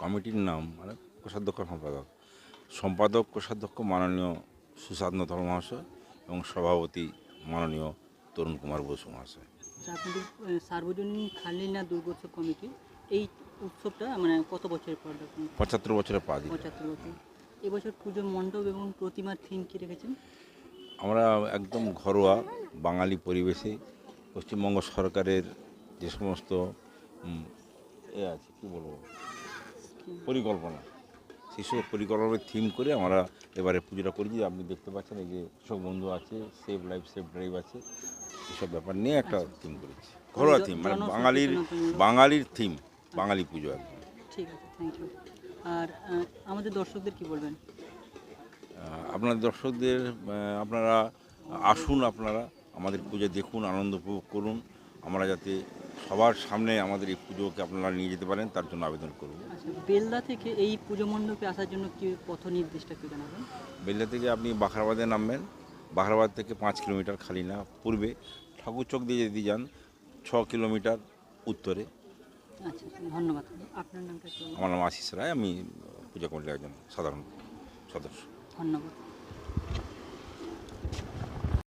কমিটির নাম মানে কোষাধ্যক্ষ সম্পাদক। সম্পাদক, কোষাধ্যক্ষ মাননীয় সুশান্ত ধর্মহাশয় এবং সভাপতি মাননীয় তরুণ কুমার বসু মহাশয়। আপনাদের সার্বজনীন খালিনা দুর্গোৎসব কমিটি এই উৎসবটা মানে কত বছরের পর দেখুন? পঁচাত্তর বছরের পা পঁচাত্তর বছর। এবছর পুজো মণ্ডপ এবং প্রতিমার থিম কী রেখেছেন? আমরা একদম ঘরোয়া বাঙালি পরিবেশে পশ্চিমবঙ্গ সরকারের যে সমস্ত এ আছে কী বলব? পরিকল্পনা। সেই সব পরিকল্পনার থিম করে আমরা এবারে পুজোটা করেছি। আপনি দেখতে পাচ্ছেন এই যে সব বন্ধু আছে সেভ লাইফ সেভ ড্রাইভ আছে। এসব ব্যাপার নিয়ে একটা থিম করেছি। ঘরোয়া থিম মানে বাঙালির বাঙালির থিম বাঙালি পুজো একদম। ঠিক আছে থ্যাংক ইউ আর আমাদের দর্শকদের কি বলবেন? আপনার দর্শকদের আপনারা আসুন আপনারা আমাদের পুজো দেখুন আনন্দ উপভোগ করুন। আমরা যাতে সবার সামনে আমাদের এই পুজোকে আপনারা নিয়ে যেতে পারেন তার জন্য আবেদন করব। আচ্ছা বেলদা থেকে এই পুজো মণ্ডপে আসার জন্য কি পথ নির্দেশটা একটু জানাবেন? বেল্লা থেকে আপনি বাখরাবাদে নামবেন। বাখরাবাদ থেকে পাঁচ কিলোমিটার খালি না পূর্বে ঠাকুরচক দিয়ে যদি যান ছ কিলোমিটার উত্তরে। আচ্ছা ধন্যবাদ। আপনার নামটা আমার নাম আশিস রায় আমি পূজা কমিটির একজন সাধারণ সদস্য। ধন্যবাদ।